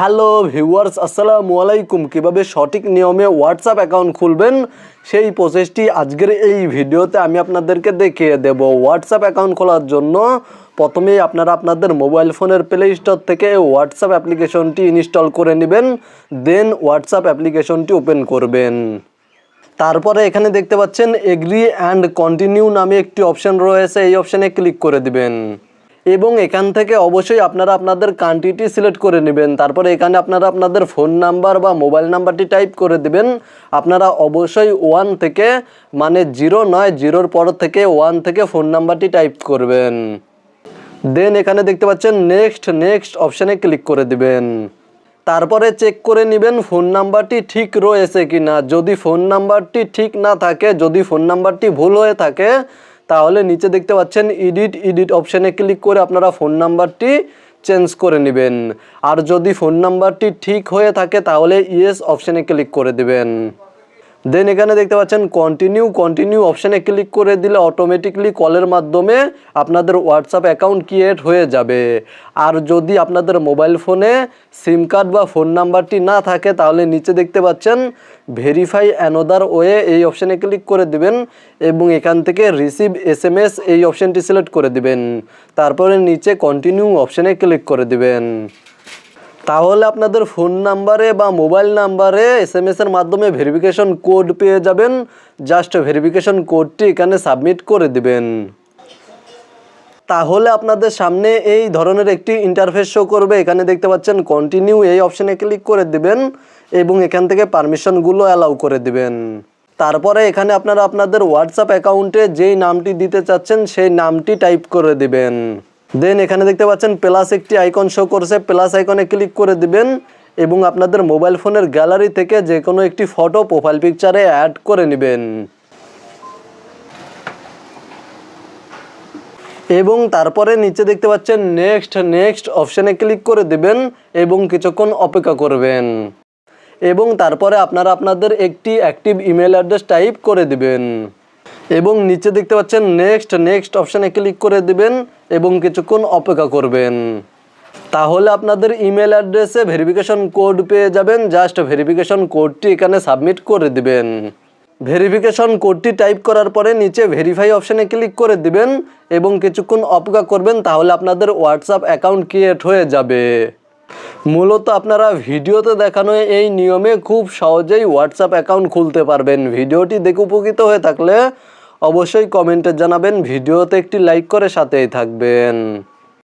Hello viewers, আসসালামু আলাইকুম। কীভাবে সঠিক নিয়মে হোয়াটসঅ্যাপ অ্যাকাউন্ট খুলবেন? সেই প্রসেসটি আজকের এই ভিডিওতে আমি আপনাদেরকে দেখিয়ে দেব। হোয়াটসঅ্যাপ অ্যাকাউন্ট খোলার জন্য প্রথমেই আপনারা আপনাদের মোবাইল ফোনের প্লে স্টোর থেকে হোয়াটসঅ্যাপ অ্যাপ্লিকেশনটি ইনস্টল করে নেবেন দেন হোয়াটসঅ্যাপ অ্যাপ্লিকেশনটি ওপেন করবেন। তারপরে এখানে দেখতে পাচ্ছেন এগ্রি অ্যান্ড কন্টিনিউ নামে একটি অপশন রয়েছে। এই অপশানে ক্লিক করে দিবেন। এবং এখান থেকে অবশ্যই আপনারা আপনাদের কান্ট্রিটি সিলেক্ট করে নেবেন। তারপরে এখানে আপনারা আপনাদের ফোন নাম্বার বা মোবাইল নাম্বারটি টাইপ করে দেবেন। আপনারা অবশ্যই ওয়ান থেকে মানে জিরো নয় জিরোর পর থেকে ওয়ান থেকে ফোন নাম্বারটি টাইপ করবেন। দেন এখানে দেখতে পাচ্ছেন নেক্সট নেক্সট অপশানে ক্লিক করে দিবেন। তারপরে চেক করে নেবেন ফোন নাম্বারটি ঠিক রয়েছে কি না যদি ফোন নাম্বারটি ঠিক না থাকে, যদি ফোন নাম্বারটি ভুল হয়ে থাকে তাহলে নিচে দেখতে পাচ্ছেন এডিট ইডিট অপশানে ক্লিক করে আপনারা ফোন নাম্বারটি চেঞ্জ করে নেবেন। আর যদি ফোন নাম্বারটি ঠিক হয়ে থাকে তাহলে ইয়েস অপশানে ক্লিক করে দিবেন। দেন এখানে দেখতে পাচ্ছেন কন্টিনিউ কন্টিনিউ অপশানে ক্লিক করে দিলে অটোমেটিকলি কলের মাধ্যমে আপনাদের হোয়াটসঅ্যাপ অ্যাকাউন্ট ক্রিয়েট হয়ে যাবে। আর যদি আপনাদের মোবাইল ফোনে সিম কার্ড বা ফোন নাম্বারটি না থাকে, তাহলে নিচে দেখতে পাচ্ছেন ভেরিফাই অ্যানোদার ওয়ে এই অপশানে ক্লিক করে দিবেন এবং এখান থেকে রিসিভ এস এম এস এই অপশানটি সিলেক্ট করে দিবেন। তারপরে নিচে কন্টিনিউ অপশানে ক্লিক করে দিবেন। তাহলে আপনাদের ফোন নাম্বারে বা মোবাইল নাম্বারে এস এম এর মাধ্যমে ভেরিফিকেশন কোড পেয়ে যাবেন। জাস্ট ভেরিফিকেশন কোডটি এখানে সাবমিট করে দিবেন। তাহলে আপনাদের সামনে এই ধরনের একটি ইন্টারফেস শো করবে। এখানে দেখতে পাচ্ছেন কন্টিনিউ এই অপশানে ক্লিক করে দিবেন এবং এখান থেকে পারমিশনগুলো অ্যালাউ করে দিবেন। তারপরে এখানে আপনারা আপনাদের হোয়াটসঅ্যাপ অ্যাকাউন্টে যেই নামটি দিতে চাচ্ছেন, সেই নামটি টাইপ করে দিবেন। দেন এখানে দেখতে পাচ্ছেন প্লাস একটি আইকন শো করছে। প্লাস আইকনে ক্লিক করে দিবেন এবং আপনাদের মোবাইল ফোনের গ্যালারি থেকে যে কোনো একটি ফটো প্রোফাইল পিকচারে অ্যাড করে নেবেন। এবং তারপরে নিচে দেখতে পাচ্ছেন নেক্সট নেক্সট অপশানে ক্লিক করে দিবেন এবং কিছুক্ষণ অপেক্ষা করবেন। এবং তারপরে আপনারা আপনাদের একটি অ্যাক্টিভ ইমেল অ্যাড্রেস টাইপ করে দিবেন। এবং নিচে দেখতে পাচ্ছেন নেক্সট নেক্সট অপশানে ক্লিক করে দিবেন। এবং কিছুক্ষণ অপেক্ষা করবেন। তাহলে আপনাদের ইমেল অ্যাড্রেসে ভেরিফিকেশন কোড পেয়ে যাবেন। জাস্ট ভেরিফিকেশন কোডটি এখানে সাবমিট করে দিবেন। ভেরিফিকেশন কোডটি টাইপ করার পরে নিচে ভেরিফাই অপশানে ক্লিক করে দিবেন এবং কিছুক্ষণ অপেক্ষা করবেন, তাহলে আপনাদের হোয়াটসঅ্যাপ অ্যাকাউন্ট ক্রিয়েট হয়ে যাবে। মূলত আপনারা ভিডিওতে দেখানো এই নিয়মে খুব সহজেই হোয়াটসঅ্যাপ অ্যাকাউন্ট খুলতে পারবেন। ভিডিওটি দেখে উপকৃত হয়ে থাকলে অবশ্যই কমেন্টে জানাবেন। ভিডিওতে একটি লাইক করে সাথেই থাকবেন।